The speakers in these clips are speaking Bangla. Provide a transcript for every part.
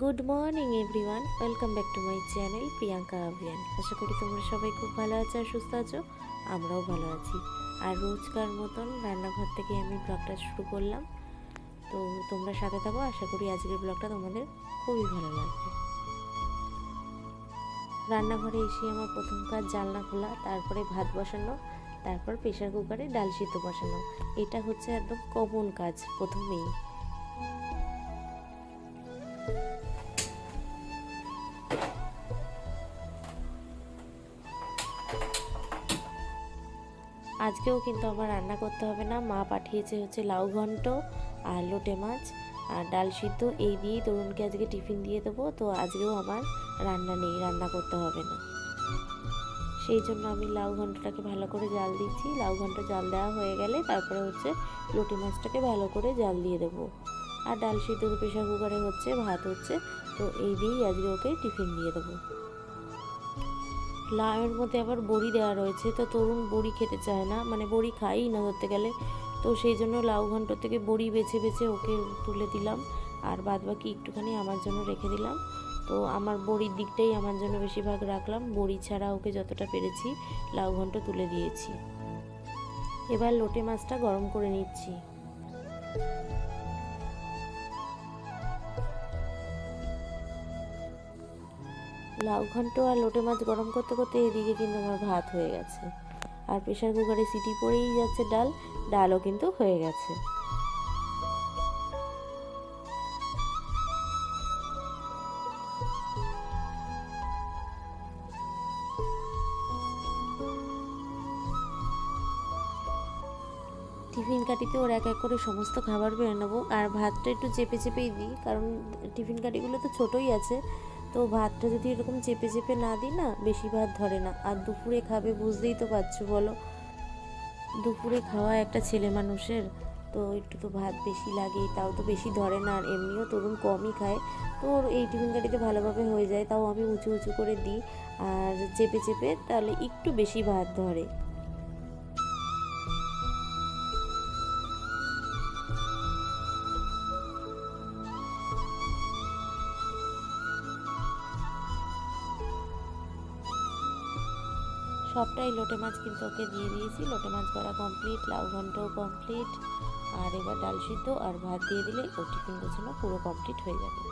Good morning everyone welcome back to my channel Priyanka Abhiyan আশা করি তোমরা সবাই খুব ভালো আছো আর সুস্থ আছো। আমরাও ভালো আছি। আর রোজকার মতন রান্নাঘর থেকে আমি ব্লগটা শুরু করলাম। তো তোমরা সাথে থাকো, আশা করি আজকের ব্লগটা তোমাদের খুবই ভালো লাগবে। রান্নাঘরে এসে আমার প্রথম কাজ জানলা খোলা, তারপরে ভাত বসানো, তারপর প্রেশার কুকারে ডাল সিদ্ধ বসানো। এটা হচ্ছে একদম কমন কাজ, প্রথমেই। আজকেও কিন্তু আমার রান্না করতে হবে না। মা পাঠিয়েছে হচ্ছে লাউ ঘন্ট আর লোটে মাছ আর ডাল সিদ্ধ। এই দিয়েই তরুণকে আজকে টিফিন দিয়ে দেবো। তো আজকেও আমার রান্না নেই, রান্না করতে হবে না। সেই জন্য আমি লাউ ঘন্টটাকে ভালো করে জাল দিচ্ছি। লাউ ঘন্ট জাল দেওয়া হয়ে গেলে তারপরে হচ্ছে লোটে মাছটাকে ভালো করে জাল দিয়ে দেবো। আর ডাল সিদ্ধ প্রেশার কুকারে হচ্ছে, ভাত হচ্ছে। তো এই দিয়েই আজকে ওকে টিফিন দিয়ে দেবো। লাউয়ের মধ্যে আবার বড়ি দেওয়া রয়েছে। তো তরুণ বড়ি খেতে চায় না মানে বড়ি খাই না ধরতে গেলে। তো সেই জন্য লাউ ঘন্ট থেকে বড়ি বেছে বেছে ওকে তুলে দিলাম। আর বাদ বাকি একটুখানি আমার জন্য রেখে দিলাম। তো আমার বড়ির দিকটাই আমার জন্য বেশিরভাগ রাখলাম। বড়ি ছাড়া ওকে যতটা পেরেছি লাউ ঘন্ট তুলে দিয়েছি। এবার লোটে মাছটা গরম করে নিচ্ছি। লাউ ঘন্ট আর লোটে মাছ গরম করতে করতে এদিকে কিন্তু আমার ভাত হয়ে গেছে। আর প্রেশার কুকারে সিটি পড়েই যাচ্ছে ডাল, ডালও কিন্তু হয়ে গেছে। টিফিন কাটিতে ওর এক এক করে সমস্ত খাবার বেড়ে নেব, আর ভাতটা একটু চেপে চেপেই দিই, কারণ টিফিন কাটিগুলো তো ছোটোই আছে। তো ভাতটা যদি এরকম চেপে চেপে না দিই না, বেশি ভাত ধরে না। আর দুপুরে খাবে বুঝতেই তো পারছ বলো। দুপুরে খাওয়া একটা ছেলে মানুষের, তো একটু তো ভাত বেশি লাগে তাও তো বেশি ধরে না। আর এমনিও তরুণ কমই খায়। তো ওর এই টিফিন কাটিতে ভালোভাবে হয়ে যায়, তাও আমি উঁচু উঁচু করে দিই। আর চেপে চেপে তাহলে একটু বেশি ভাত ধরে। সবটাই লোটে মাছ কিন্তু ওকে দিয়ে দিয়েছি। লোটে মাছ করা কমপ্লিট লাউ ঘন্টও কমপ্লিট আর এবার ডাল সিদ্ধ আর ভাত দিয়ে দিলে ও টিফিন গোছানো পুরো কমপ্লিট হয়ে যাবে।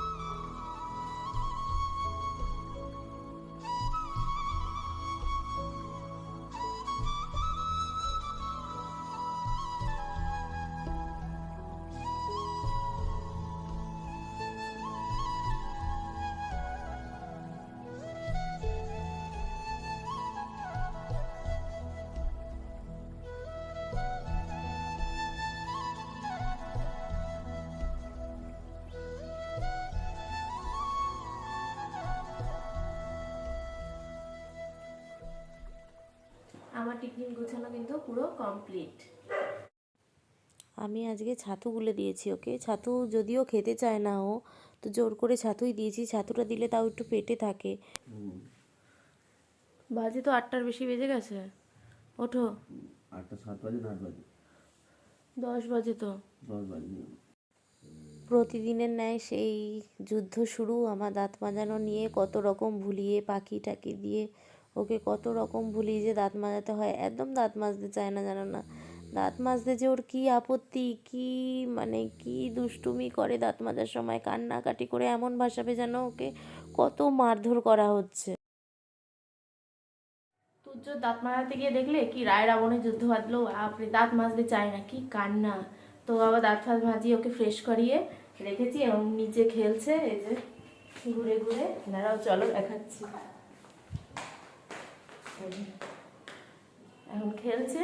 আমার টিফিন গোছানো কিন্তু পুরো কমপ্লিট আমি আজকে ছাতু গুলে দিয়েছি ওকে? ছাতু যদিও খেতে চায় না ও তো জোর করে ছাতুই দিয়েছি ছাতুটা দিলে তাও একটু পেটে থাকে। বাজে তো আটটার বেশি বেজে গেছে। ওঠো। আটটা সাত বাজে না আট বাজে? দশ বাজে তো। দশ বাজে। প্রতিদিনের ন্যায় সেই যুদ্ধ শুরু আমার দাঁত মাজানো নিয়ে কত রকম ভুলিয়ে পাখি টাকি দিয়ে ওকে কত রকম ভুলিয়ে যে দাঁত মাজাতে হয়, একদম দাঁত মাজতে চায় না জানো না। দাঁত মাজতে যে ওর কী আপত্তি, কি মানে কি দুষ্টুমি করে দাঁত মাজার সময়, কান্নাকাটি করে এমন ভাসাবে যেন ওকে কত মারধর করা হচ্ছে। তুর্য দাঁত মারাতে গিয়ে দেখলে কি রায় রাবণের যুদ্ধ বাঁধলো আপনি দাঁত মাজতে চায় না, কি কান্না। তো আবার দাঁত ফাঁত মাজিয়ে ওকে ফ্রেশ করিয়ে রেখেছি, এবং নিচে খেলছে, এই যে ঘুরে ঘুরে। দাঁড়াও, চলো দেখাচ্ছি। এখন খেলছে।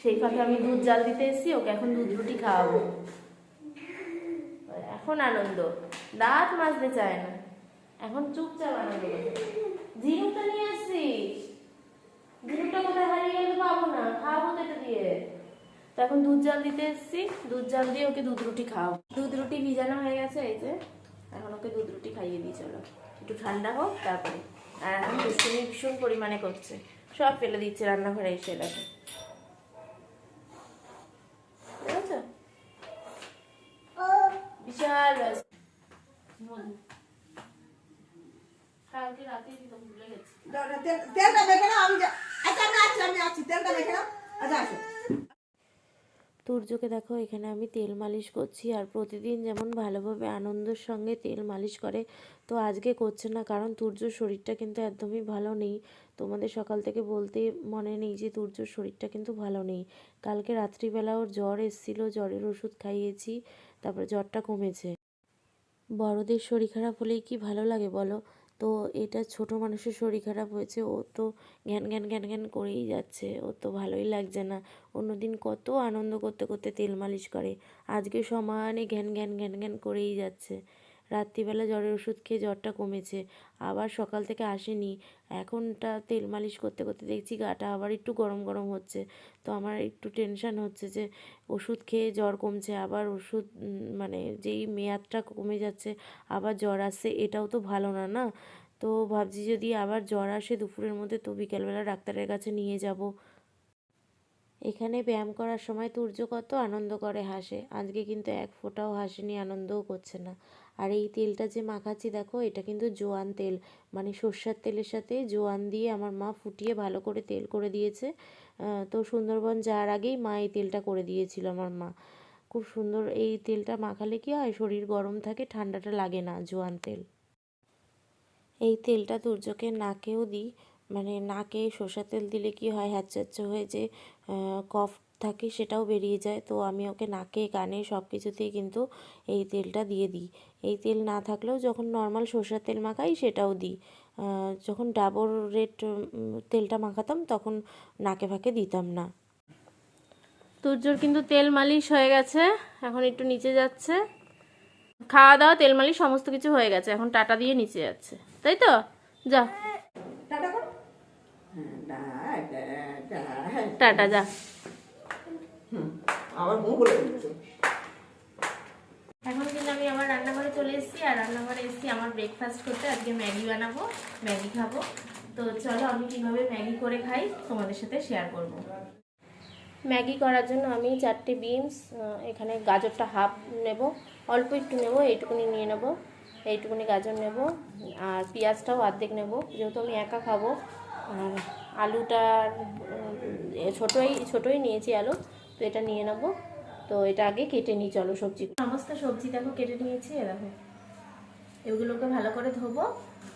সেই ফাঁকে আমি দুধ জাল দিতে এসেছি, ওকে এখন দুধ রুটি খাওয়াবো। এখন আনন্দ। দাঁত মাজতে চায় না। এখন চুপচাপ আনন্দ। ঝিনুকটা নিয়ে আসছিস ঝিনুকটা কোথায়? হারিয়ে গেলে পাবো না। খাওয়াবো তো এটা দিয়ে। তো এখন দুধ জাল দিতে এসেছি। দুধ জাল দিয়ে ওকে দুধ রুটি খাও দুধ রুটি ভিজানো হয়ে গেছে, এই যে। এখন ওকে দুধ রুটি খাইয়ে দিই, চলো। একটু ঠান্ডা হোক, তারপরে। আর এখন দুষ্টুমি ভীষণ পরিমাণে করছে। সব ফেলে দিচ্ছে রান্নাঘরে এসে দেখো। বিশাল। কালকে রাতে ভুলে গেছি। তেলটা মেখে নাও আমি আচ্ছা আমি আছি আমি আছি তেলটা দেখে নাও। আচ্ছা আসো। তুর্যকে দেখো, এখানে আমি তেল মালিশ করছি আর প্রতিদিন যেমন ভালোভাবে আনন্দের সঙ্গে তেল মালিশ করে, তো আজকে করছে না। কারণ তুর্যর শরীরটা কিন্তু একদমই ভালো নেই। তোমাদের সকাল থেকে বলতে মনে নেই যে তুর্যর শরীরটা কিন্তু ভালো নেই। কালকে রাত্রিবেলা ওর জ্বর এসেছিল, জ্বরের ওষুধ খাইয়েছি, তারপরে জ্বরটা কমেছে। বড়দের শরীর খারাপ হলেই কি ভালো লাগে বলো? তো এটা ছোট মানুষের শরীর খারাপ হয়েছে, ও তো ঘ্যান ঘ্যান ঘ্যান ঘ্যান করেই যাচ্ছে ও তো ভালোই লাগছে না। অন্যদিন কত আনন্দ করতে করতে তেল মালিশ করে, আজকে সমানে ঘ্যান ঘ্যান ঘ্যান ঘ্যান করেই যাচ্ছে। রাত্রিবেলা জ্বরের ওষুধ খেয়ে জ্বরটা কমেছে। আবার সকাল থেকে আসেনি। এখনটা তেল মালিশ করতে করতে দেখছি গাটা আবার একটু গরম গরম হচ্ছে। তো আমার একটু টেনশন হচ্ছে যে ওষুধ খেয়ে জ্বর কমছে, আবার ওষুধ মানে যেই মেয়াদটা কমে যাচ্ছে, আবার জ্বর আসছে, এটাও তো ভালো না না? তো ভাবছি যদি আবার জ্বর আসে দুপুরের মধ্যে, তো বিকেলবেলা ডাক্তারের কাছে নিয়ে যাব। এখানে ব্যায়াম করার সময় তুর্য কত আনন্দ করে হাসে। আজকে কিন্তু এক ফোঁটাও হাসেনি, আনন্দও করছে না। আর এই তেলটা যে মাখাচ্ছি, দেখো, এটা কিন্তু জোয়ান তেল। মানে সর্ষের তেলের সাথে জোয়ান দিয়ে আমার মা ফুটিয়ে ভালো করে তেল করে দিয়েছে। তো সুন্দরবন যাওয়ার আগেই মা এই তেলটা করে দিয়েছিল আমার মা। খুব সুন্দর এই তেলটা মাখালে কি হয়, শরীর গরম থাকে, ঠান্ডাটা লাগে না জোয়ান তেল। এই তেলটা তুর্যকে নাকেও দিই। মানে নাকে সর্ষের তেল দিলে কি হয় হ্যাচ্ছ্যাচ্ছ হয়ে যে কফ থাকে সেটাও বেরিয়ে যায়। তো আমি ওকে নাকে কানে সব কিছুতেই কিন্তু এই তেলটা দিয়ে দিই। এই তেল না থাকলেও যখন নর্মাল সর্ষের তেল মাখাই সেটাও দিই। যখন ডাবর রেড তেলটা মাখাতাম তখন নাকে ফাঁকে দিতাম না। তুর্যর কিন্তু তেল মালিশ হয়ে গেছে এখন একটু নিচে যাচ্ছে। খাওয়া দাওয়া তেল মালিশ সমস্ত কিছু হয়ে গেছে এখন টাটা দিয়ে নিচে যাচ্ছে। তাই তো? যা। টাটা হ্যাঁ, যা। আবার মুখ বলে এখন কিন্তু আমি আমার রান্নাঘরে চলে এসেছি, আর রান্নাঘরে এসেছি আমার ব্রেকফাস্ট করতে। আজকে ম্যাগি বানাবো, ম্যাগি খাব। তো চলো আমি কীভাবে ম্যাগি করে খাই তোমাদের সাথে শেয়ার করব। ম্যাগি করার জন্য আমি চারটে বিনস এখানে গাজরটা হাফ নেব। অল্প একটু নেব, এইটুকুনি নিয়ে নেব। এইটুকুনি গাজর নেব, আর পেঁয়াজটাও অর্ধেক নেব। যেহেতু আমি একা খাব, আর আলুটা ছোটোই ছোটোই নিয়েছি আলু, তো এটা নিয়ে নেব। তো এটা আগে কেটে নিই, চলো সবজি সমস্ত সবজি দেখো কেটে নিয়েছি, এ দেখো। এগুলোকে ভালো করে ধোবো,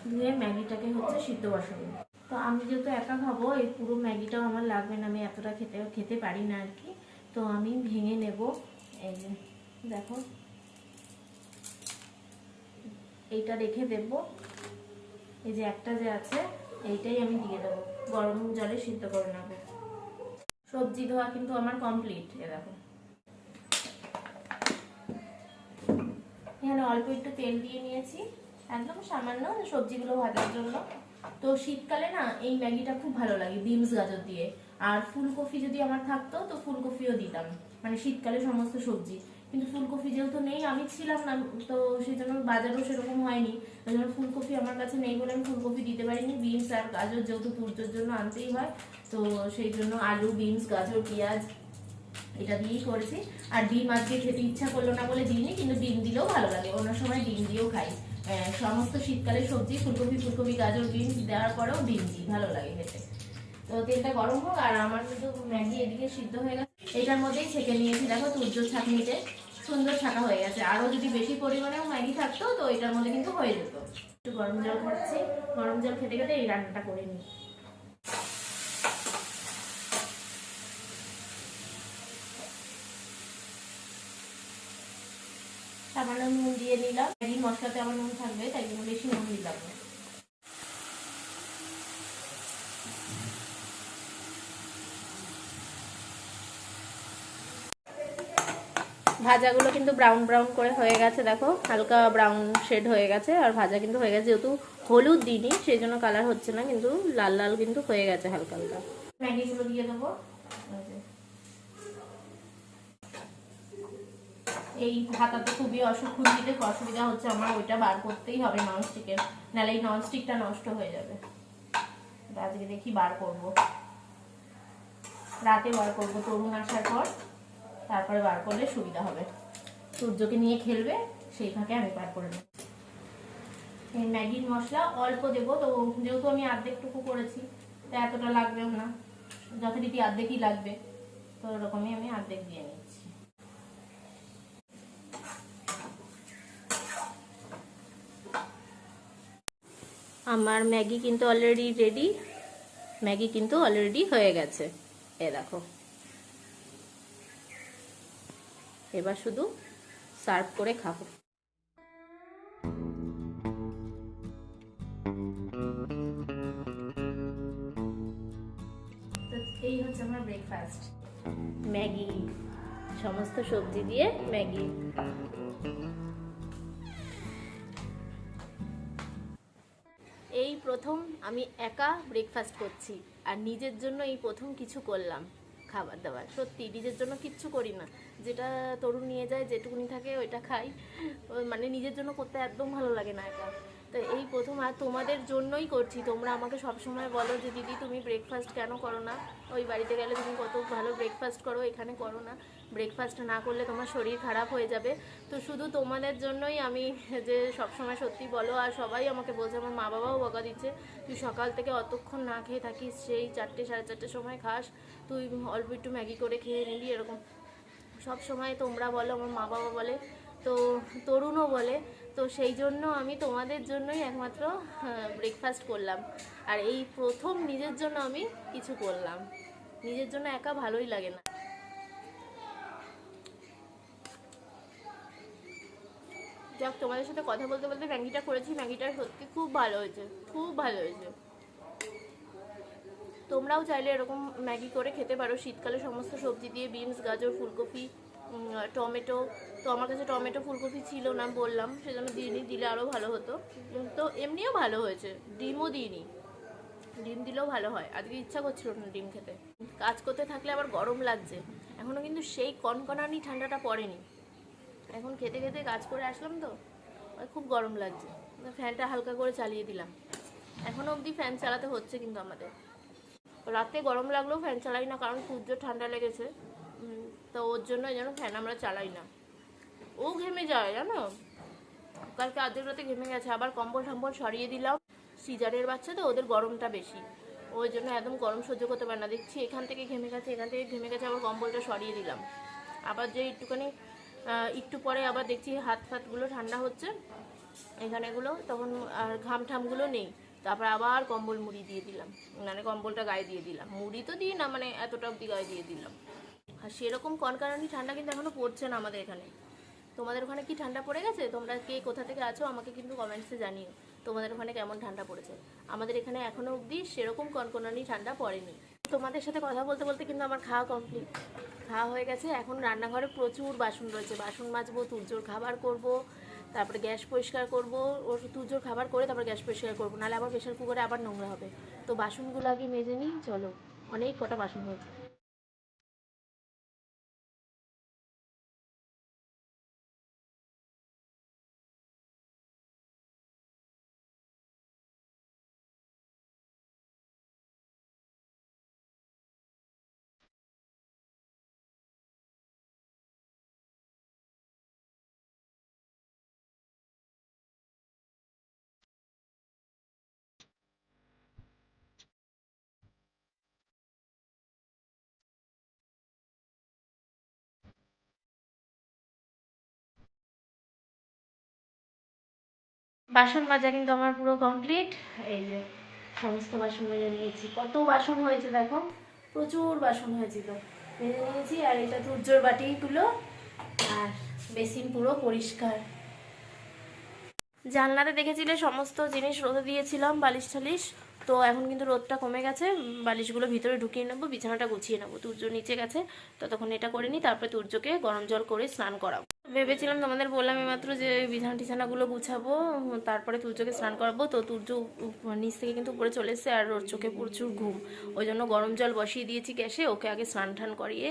ধুয়ে ম্যাগিটাকে হচ্ছে সিদ্ধ বসাবো। তো আমি যেহেতু একা খাব, এই পুরো ম্যাগিটাও আমার লাগবে না, আমি এতটা খেতে খেতে পারি না আর কি। তো আমি ভেঙে নেব, এই যে, দেখো। এইটা রেখে দেব। এই যে একটা যে আছে, এইটাই আমি দিয়ে দেবো। গরম জলে সিদ্ধ করে নেব। সবজি ধোয়া কিন্তু আমার কমপ্লিট এ দেখো। এখানে অল্প একটু তেল দিয়ে নিয়েছি। একদম সামান্য সবজিগুলো ভাজার জন্য। তো শীতকালে না, এই ম্যাগিটা খুব ভালো লাগে, বিনস গাজর দিয়ে। আর ফুলকপি যদি আমার থাকতো, তো ফুলকপিও দিতাম। মানে শীতকালে সমস্ত সবজি। কিন্তু ফুলকপি যেহেতু নেই, আমি ছিলাম না, তো সেই জন্য বাজারও সেরকম হয়নি। ওই জন্য ফুলকপি আমার কাছে নেই বলে আমি ফুলকপি দিতে পারিনি। বিনস আর গাজর যেহেতু তুর্যর জন্য আনতেই হয়, তো সেই জন্য আলু, বিনস, গাজর, পেঁয়াজ এটা দিয়েই করেছি। আর ডিম আজকে খেতে ইচ্ছা করল না বলে দিইনি, কিন্তু ডিম দিলেও ভালো লাগে। অন্য সময় ডিম দিয়েও খাই। সমস্ত শীতকালে সবজি, ফুলকপি ফুলকপি, গাজর বিনস দেওয়ার পরেও ডিম দিই, ভালো লাগে খেতে। তো তেলটা গরম হোক, আর আমার কিন্তু ম্যাগি এদিকে সিদ্ধ হয়ে গেছে। এটার মধ্যেই ছেঁকে নিয়েছি, দেখো তুর্য ছাঁকনিতে। সুন্দর ছাকা হয়ে গেছে। আরও যদি বেশি পরিমাণেও ম্যাগি থাকতো, তো এটার মধ্যে কিন্তু হয়ে যেত। একটু গরম জল খাচ্ছি। গরম জল খেতে খেতে এই রান্নাটা করে নিই সামান্য নুন দিয়ে নিলাম ম্যাগি মশলাতে আবার নুন থাকবে, তাই জন্য বেশি নুন দিলাম ভাজাগুলো কিন্তু ব্রাউন ব্রাউন করে হয়ে গেছে, দেখো। হালকা ব্রাউন শেড হয়ে গেছে, আর ভাজা কিন্তু হয়ে গেছে, যেহেতু হলুদ দিইনি, সেই জন্য কালার হচ্ছে না, কিন্তু লাল লাল কিন্তু হয়ে গেছে হালকা হালকা। ম্যাগিগুলো দিয়ে দেবো। এই হাতাতে খুবই অসুখ খুঁজিতে অসুবিধা হচ্ছে, আমার ওইটা বার করতেই হবে ননস্টিকের নাহলে এই ননস্টিকটা নষ্ট হয়ে যাবে। আজকে দেখি বার করব। রাতে বার করব তরুণ আসার পর তারপরে বার করলে সুবিধা হবে। সূর্যকে নিয়ে খেলবে, সেই ফাঁকে আমি বার করে নেব। এই ম্যাগির মশলা অল্প দেবো, তো যেহেতু আমি অর্ধেকটুকু করেছি, তা এতটা লাগবেও না। যথারীতি অর্ধেকই লাগবে, তো ওরকমই আমি অর্ধেক দিয়ে নিচ্ছি আমার ম্যাগি কিন্তু অলরেডি রেডি ম্যাগি কিন্তু অলরেডি হয়ে গেছে। এ দেখো। এবার শুধু সার্ভ করে খাব। এই হচ্ছে আমার ব্রেকফাস্ট ম্যাগি। সমস্ত সবজি দিয়ে ম্যাগি। প্রথম আমি একা ব্রেকফাস্ট করছি আর নিজের জন্য এই প্রথম কিছু করলাম খাবার দাবার। সত্যি, নিজের জন্য কিচ্ছু করি না। যেটা তরুণ নিয়ে যায়, যেটুকুনি থাকে ওইটা খাই। মানে নিজের জন্য করতে একদম ভালো লাগে না একা। তো এই প্রথম আর তোমাদের জন্যই করছি। তোমরা আমাকে সবসময় বলো যে, দিদি, তুমি ব্রেকফাস্ট কেন করো না? ওই বাড়িতে গেলে তুমি কত ভালো ব্রেকফাস্ট করো, এখানে করো না। ব্রেকফাস্ট না করলে তোমার শরীর খারাপ হয়ে যাবে। তো শুধু তোমাদের জন্যই আমি যে, সবসময় সত্যি বলো, আর সবাই আমাকে বলছে, আমার মা বাবাও বকা দিচ্ছে। তুই সকাল থেকে অতক্ষণ না খেয়ে থাকিস, সেই চারটে, সাড়ে চারটের সময় খাস। তুই অল্প একটু ম্যাগি করে খেয়ে নিবি, এরকম। সব সময় তোমরা বলো, আমার মা বাবা বলে। তো তরুণও বলে। তো সেই জন্য আমি তোমাদের জন্যই একমাত্র ব্রেকফাস্ট করলাম। আর এই প্রথম নিজের জন্য আমি কিছু করলাম। নিজের জন্য একা ভালোই লাগে না। যাক, তোমাদের সাথে কথা বলতে বলতে ম্যাগিটা করেছি। ম্যাগিটা সত্যি খুব ভালো হয়েছে, খুব ভালো হয়েছে। তোমরাও চাইলে এরকম ম্যাগি করে খেতে পারো। শীতকালে সমস্ত সবজি দিয়ে বিনস গাজর, ফুলকপি টমেটো। তো আমার কাছে টমেটো ফুলকপি ছিল না বললাম, সেজন্য দিইনি, দিলে আরও ভালো হতো। তো এমনিও ভালো হয়েছে, ডিমও দিইনি। ডিম দিলেও ভালো হয়, আজকে ইচ্ছা করছিল না ডিম খেতে। কাজ করতে থাকলে আবার গরম লাগছে এখনও কিন্তু সেই কনকনানি ঠান্ডাটা পড়েনি। এখন খেতে খেতে কাজ করে আসলাম তো খুব গরম লাগছে। ফ্যানটা হালকা করে চালিয়ে দিলাম। এখনও অবধি ফ্যান চালাতে হচ্ছে কিন্তু আমাদের। রাতে গরম লাগলেও ফ্যান চালাই না, কারণ সূর্য ঠান্ডা লেগেছে। তো ওর জন্য যেন ফ্যান আমরা চালাই না। ও ঘেমে যায়, জানো? কালকে আর্ধেক রাতে ঘেমে গেছে, আবার কম্বল টম্বল সরিয়ে দিলাম। সিজারের বাচ্চা তো, ওদের গরমটা বেশি। ওই জন্য একদম গরম সহ্য করতে পারে না। দেখছি এখান থেকে ঘেমে গেছে, এখান থেকে ঘেমে গেছে, আবার কম্বলটা সরিয়ে দিলাম। আবার যে একটুখানি একটু পরে আবার দেখছি হাত ফাতগুলো ঠান্ডা হচ্ছে। এখানেগুলো তখন আর ঘাম ঠামগুলো নেই। তারপর আবার কম্বল মুড়ি দিয়ে দিলাম। মানে কম্বলটা গায়ে দিয়ে দিলাম। মুড়ি তো দিই না মানে এতটা অব্দি গায়ে দিয়ে দিলাম। আর সেরকম কনকারানি ঠান্ডা কিন্তু এখনও পড়ছে না আমাদের এখানে। তোমাদের ওখানে কি ঠান্ডা পড়ে গেছে? তোমরা কে কোথা থেকে আছো আমাকে কিন্তু কমেন্টসে জানিও। তোমাদের ওখানে কেমন ঠান্ডা পড়েছে? আমাদের এখানে এখনও অবধি সেরকম কনকনানি ঠান্ডা পড়েনি। তোমাদের সাথে কথা বলতে বলতে কিন্তু আমার খাওয়া কমপ্লিট খাওয়া হয়ে গেছে। এখন রান্নাঘরে প্রচুর বাসন রয়েছে। বাসন মাজবো তুর্জোর খাবার করব, তারপরে গ্যাস পরিষ্কার করব, ওর তুর্জোর খাবার করে তারপর গ্যাস পরিষ্কার করব। নাহলে আবার প্রেশার কুকারে আবার নোংরা হবে। তো বাসনগুলো আগে মেজে নিই, চলো। অনেক কটা বাসন হয়েছে। বাসন মাজা কিন্তু আমার পুরো কমপ্লিট এই যে, সমস্ত বাসন মেজে নিয়েছি। কত বাসন হয়েছে দেখো। প্রচুর বাসন হয়েছিল। মেজে নিয়েছি, আর এটা তুর্যর বাটিগুলো আর বেসিন পুরো পরিষ্কার। জানলাতে দেখেছিলে সমস্ত জিনিস রোদে দিয়েছিলাম, বালিশ টালিশ। তো এখন কিন্তু রোদটা কমে গেছে বালিশগুলো ভিতরে ঢুকিয়ে নেব, বিছানাটা গুছিয়ে নেব। তুর্য নিচে গেছে, ততক্ষণ এটা করে নিই, তারপরে তুর্যকে গরম জল করে স্নান করাবো। ভেবেছিলাম তোমাদের বললাম মাত্র যে বিছানা টিছানাগুলো গুছাবো, তারপরে তুর্যকে স্নান করাবো। তো তুর্য নিচ থেকে কিন্তু উপরে চলে এসছে আর ওর চোখে প্রচুর ঘুম। ওই জন্য গরম জল বসিয়ে দিয়েছি গ্যাসে, ওকে আগে স্নান টান করিয়ে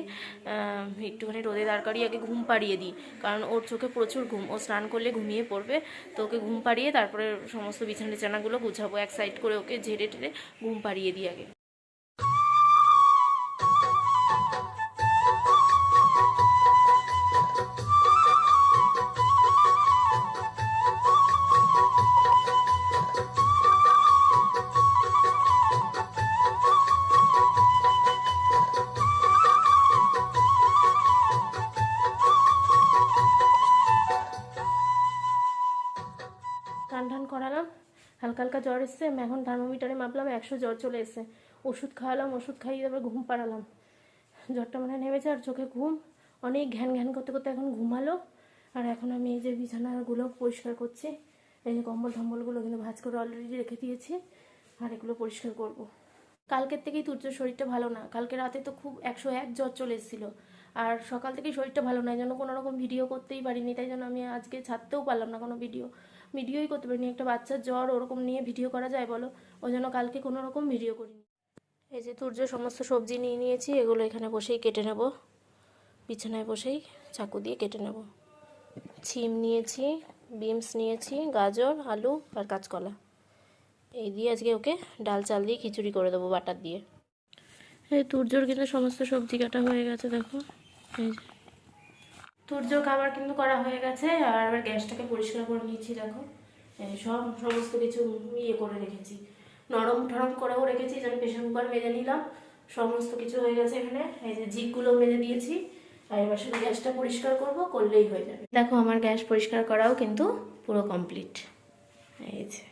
একটুখানি রোদে দাঁড় করিয়ে আগে ঘুম পাড়িয়ে দিই। কারণ ওর চোখে প্রচুর ঘুম, ও স্নান করলে ঘুমিয়ে পড়বে। তো ওকে ঘুম পাড়িয়ে তারপরে সমস্ত বিছানা টিছানাগুলো গুছাবো, এক সাইড করে ওকে ঝেড়ে টেড়ে ঘুম পাড়িয়ে দিই আগে। জ্বর এসছে এখন থার্মোমিটারে মাপলাম, একশো জ্বর চলে এসছে। ওষুধ খাওয়ালাম, ওষুধ খাইয়ে তারপর ঘুম পাড়ালাম। জ্বরটা মানে নেমেছে আর চোখে ঘুম। অনেক ঘ্যান ঘ্যান করতে করতে এখন ঘুমালো। আর এখন আমি এই যে বিছানাগুলো পরিষ্কার করছি, এই যে কম্বল টম্বলগুলো কিন্তু ভাজ করে অলরেডি রেখে দিয়েছি, আর এগুলো পরিষ্কার করব। কালকের থেকেই তুর্যর শরীরটা ভালো না। কালকে রাতে তো খুব একশো এক জ্বর চলে এসেছিল। আর সকাল থেকেই শরীরটা ভালো না, এই জন্য কোনো রকম ভিডিও করতেই পারিনি। তাই জন্য আমি আজকে ছাড়তেও পারলাম না কোনো ভিডিও ভিডিওই করতে পারিনি। একটা বাচ্চার জ্বর ওরকম নিয়ে ভিডিও করা যায় বলো? ওই জন্য কালকে কোনো রকম ভিডিও করিনি। এই যে তুর্য, সমস্ত সবজি নিয়ে নিয়েছি, এগুলো এখানে বসেই কেটে নেব। বিছানায় বসেই চাকু দিয়ে কেটে নেব। ছিম নিয়েছি বিমস নিয়েছি, গাজর, আলু আর কাঁচকলা। এই দিয়ে আজকে ওকে ডাল চাল দিয়ে খিচুড়ি করে দেবো বাটার দিয়ে। এই তুর্যর কিন্তু সমস্ত সবজি কাটা হয়ে গেছে, দেখো। এই যে তুর্য খাবার কিন্তু করা হয়ে গেছে, আর আবার গ্যাসটাকে পরিষ্কার করে নিয়েছি দেখো। সব, সমস্ত কিছু ইয়ে করে রেখেছি। নরম ঠরম করেও রেখেছি, যেন প্রেশার কুকার মেজে নিলাম। সমস্ত কিছু হয়ে গেছে এখানে। এই যে জিগগুলো মেজে দিয়েছি, আর এবার শুধু গ্যাসটা পরিষ্কার করব, করলেই হয়ে যাবে। দেখো, আমার গ্যাস পরিষ্কার করাও কিন্তু পুরো কমপ্লিট। এই যে।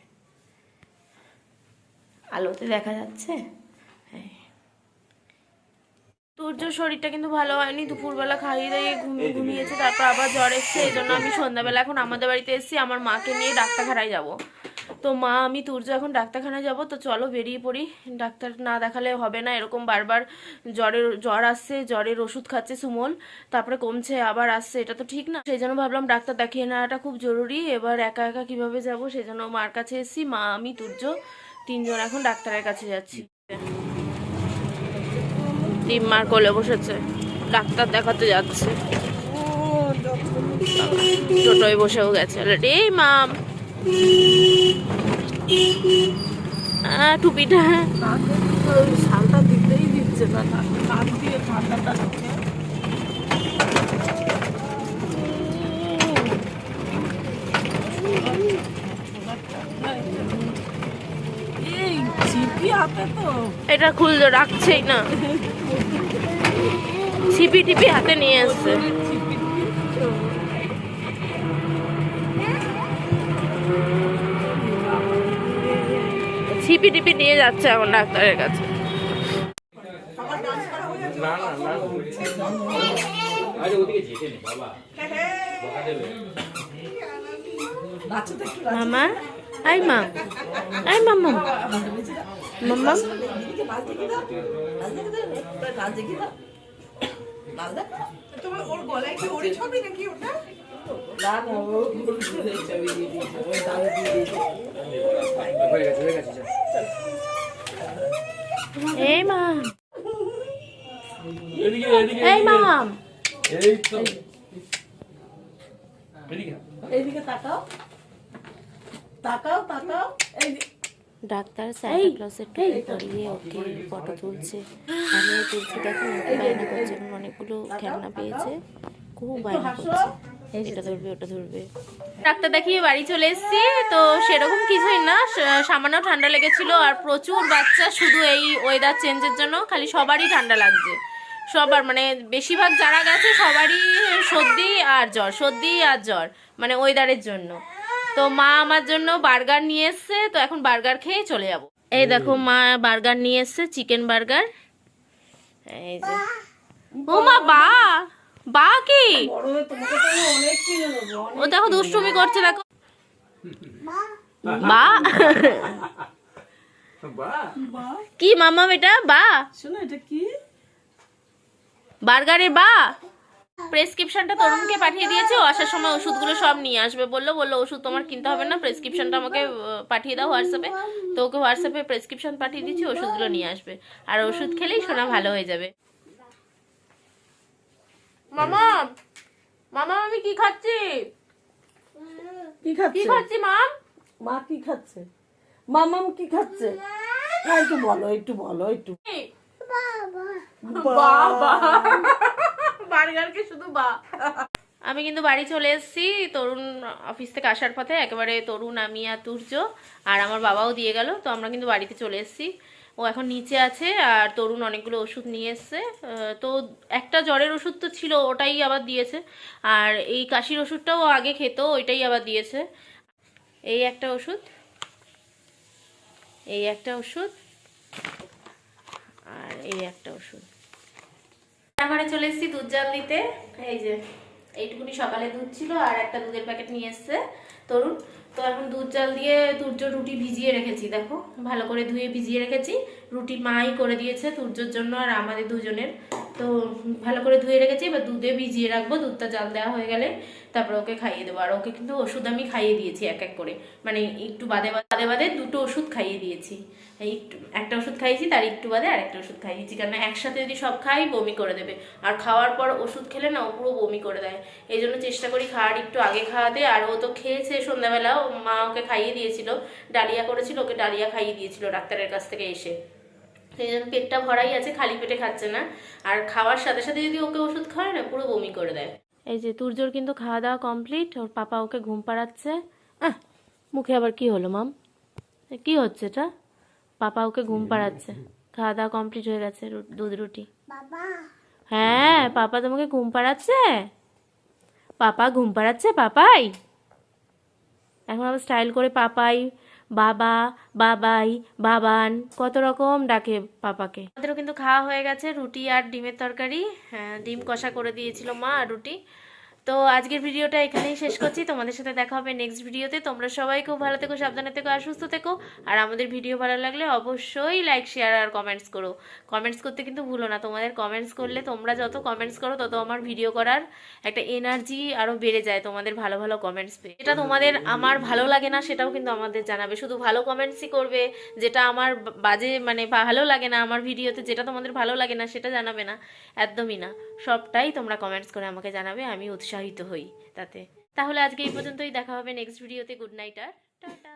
আলোতে দেখা যাচ্ছে। তুর্য শরীরটা কিন্তু ভালো হয়নি দুপুরবেলা খাইয়ে দিয়ে ঘুমিয়ে ঘুমিয়েছে তারপর আবার জ্বর এসছে এই জন্য আমি সন্ধ্যাবেলা এখন আমাদের বাড়িতে এসেছি আমার মাকে নিয়ে ডাক্তারখানায় যাব। তো মা আমি তুর্য এখন ডাক্তারখানায় যাব তো চলো বেরিয়ে পড়ি। ডাক্তার না দেখালে হবে না এরকম বারবার জ্বরের জ্বর আসছে জ্বরের ওষুধ খাচ্ছে সুমল তারপরে কমছে আবার আসছে এটা তো ঠিক না। সেই জন্য ভাবলাম ডাক্তার দেখিয়ে নেওয়াটা খুব জরুরি এবার একা একা কীভাবে যাব সেই জন্য মার কাছে এসেছি মা আমি তুর্য তিনজন এখন ডাক্তারের কাছে যাচ্ছি। ডিম মার কোলে বসেছে। ডাক্তার দেখাতে যাচ্ছে। টোটোয় বসেও গেছে। এই মাম। টুপিটা। শালটা দিতেই দিচ্ছে না কান দিয়ে ঠান্ডাটা এটা খুলতে রাখছেই না। ছিপি টিপি হাতে নিয়ে এসছে ছিপি টিপি নিয়ে যাচ্ছে এখন ডাক্তারের কাছে। মামা আই মা। আই মাম্মা দিদিকে দেখ তোমার ওর গলায় কি ওরই ছবি নাকি ওটা? না না ও ছবি দিয়ে দিয়েছে ওই দাদা দিয়ে দিয়েছে। হয়ে গেছে হয়ে গেছে এই মা। এদিকে এদিকে এই মাম এই তো। এদিকে। এইদিকে তাকাও। তাকাও তাকাও। এই ডাক্তার স্যান্টা ক্লসের টুপি পরিয়ে ওকে ফটো তুলছে। আমিও তুলছি দেখো ওকে বায়না করছে এখন অনেকগুলো খেলনা পেয়েছে। খুব বায়না করছে। এটা ধরবে ওটা ধরবে। ডাক্তার দেখিয়ে বাড়ি চলে এসেছি তো সেরকম কিছুই না সামান্য ঠান্ডা লেগেছিল আর প্রচুর বাচ্চা শুধু এই ওয়েদার চেঞ্জের জন্য খালি সবারই ঠান্ডা লাগছে। সবার মানে বেশিরভাগ যারা গেছে সবারই সর্দি আর জ্বর সর্দি আর জ্বর মানে ওয়েদারের জন্য। তো মা আমার জন্য বার্গার নিয়ে এসছে তো এখন বার্গার খেয়ে চলে যাব। এই দেখো মা বার্গার নিয়ে এসছে চিকেন বার্গার। এই যে। ও মা বা বা কি? ও দেখো দুষ্টুমি করছে দেখো। বা। কি মামা এটা? বা। শোনো এটা কি? বার্গারে বা। প্রেসক্রিপশনটা তরুণকে পাঠিয়ে দিয়েছে ও আসার সময় ওষুধগুলো সব নিয়ে আসবে বলল বলল ওষুধ তোমার কিনতে হবে না প্রেসক্রিপশনটা আমাকে পাঠিয়ে দাও হোয়াটসঅ্যাপে। তো ওকে হোয়াটসঅ্যাপে প্রেসক্রিপশন পাঠিয়ে দিচ্ছি ওষুধগুলো নিয়ে আসবে। আর ওষুধ খেলেই শোনা ভালো হয়ে যাবে। মামা মামা আমি কি খাচ্ছি? কি কি খাচ্ছি মাম? মা কি খাচ্ছে? মামাম কি খাচ্ছে? একটু বলো একটু বলো একটু। বাবা। বার্গারকে শুধু বা। আমি কিন্তু বাড়ি চলে এসেছি, তরুণ অফিস থেকে আসার পথে, একেবারে তরুণ, আমি আর তুর্য, আর আমার বাবাও দিয়ে গেল, তো আমরা কিন্তু বাড়িতে চলে এসেছি। ও এখন নিচে আছে, আর তরুণ অনেকগুলো ওষুধ নিয়ে এসছে। তো একটা জ্বরের ওষুধ তো ছিল, ওটাই আবার দিয়েছে। আর এই কাশির ওষুধটাও আগে খেত, ওইটাই আবার দিয়েছে। এই একটা ওষুধ, এই একটা ওষুধ, আর এই একটা ওষুধ। রান্নাঘরে চলে এসেছি দুধ জাল দিতে এই যে, এইটুকুনি সকালে দুধ ছিল আর একটা দুধের প্যাকেট নিয়ে এসছে তরুণ। তো এখন দুধ জাল দিয়ে তুর্য রুটি ভিজিয়ে রেখেছি, দেখো। ভালো করে ধুয়ে ভিজিয়ে রেখেছি। রুটি মাই করে দিয়েছে তুর্যর জন্য আর আমাদের দুজনের। তো ভালো করে ধুয়ে রেখেছি, এবার দুধে ভিজিয়ে রাখব। দুধটা জাল দেওয়া হয়ে গেলে তারপর ওকে খাইয়ে দেবো। আর ওকে কিন্তু ওষুধ আমি খাইয়ে দিয়েছি এক এক করে। মানে একটু বাদে বাদে বাদে দুটো ওষুধ খাইয়ে দিয়েছি। এই একটু ওষুধ খাইয়েছি, তার একটু বাদে আরেকটা ওষুধ খাইয়েছি। কারণ একসাথে যদি সব খাই, বমি করে দেবে। আর খাওয়ার পর ওষুধ খেলে না ও পুরো বমি করে দেয়। এই জন্য চেষ্টা করি খাওয়ার একটু আগে খাওয়াতে। আর ও তো খেয়েছে সন্ধ্যাবেলা মা ওকে খাইয়ে দিয়েছিল, ডালিয়া করেছিল, ওকে ডালিয়া খাইয়ে দিয়েছিল ডাক্তারের কাছ থেকে এসে। সেই জন্য পেটটা ভরাই আছে, খালি পেটে খাচ্ছে না। আর খাওয়ার সাথে সাথে যদি ওকে ওষুধ খাওয়ায় না, পুরো বমি করে দেয়। এই যে তুর্যর কিন্তু খাওয়া দাওয়া কমপ্লিট, ওর পাপা ওকে ঘুম পাড়াচ্ছে। মুখে আবার কি হলো, মাম? কি হচ্ছে এটা? পাপা ওকে ঘুম পাড়াচ্ছে। খাওয়া দাওয়া কমপ্লিট হয়ে গেছে দুধ রুটি। হ্যাঁ পাপা তোমাকে ঘুম পাড়াচ্ছে? পাপা ঘুম পাড়াচ্ছে পাপাই? এখন আবার স্টাইল করে পাপাই বাবা বাবাই বাবান কত রকম ডাকে পাপাকে। আমাদেরও কিন্তু খাওয়া হয়ে গেছে রুটি আর ডিমের তরকারি। হ্যাঁ ডিম কষা করে দিয়েছিল মা আর রুটি। তো আজকের ভিডিওটা এখানেই শেষ করছি। তোমাদের সাথে দেখা হবে নেক্সট ভিডিওতে তোমরা সবাই খুব ভালো থেকো, সাবধানে থেকো, আর সুস্থ থেকো। আর আমাদের ভিডিও ভালো লাগলে অবশ্যই লাইক শেয়ার আর কমেন্টস করো। কমেন্টস করতে কিন্তু ভুলো না। তোমাদের কমেন্টস করলে তোমরা যত কমেন্টস করো, তত আমার ভিডিও করার একটা এনার্জি আরও বেড়ে যায় তোমাদের ভালো ভালো কমেন্টস পেয়ে। এটা তোমাদের আমার ভালো লাগে না, সেটাও কিন্তু আমাদের জানাবে। শুধু ভালো কমেন্টসই করবে, যেটা আমার বাজে মানে ভালো লাগে না আমার ভিডিওতে যেটা তোমাদের ভালো লাগে না, সেটা জানাবে না। একদমই না। সবটাই তোমরা কমেন্টস করে আমাকে জানাবে, আমি উৎসাহিত হই তাতে। তাহলে আজকে এই পর্যন্তই, দেখা হবে নেক্সট ভিডিওতে গুড নাইট আর, টাটা।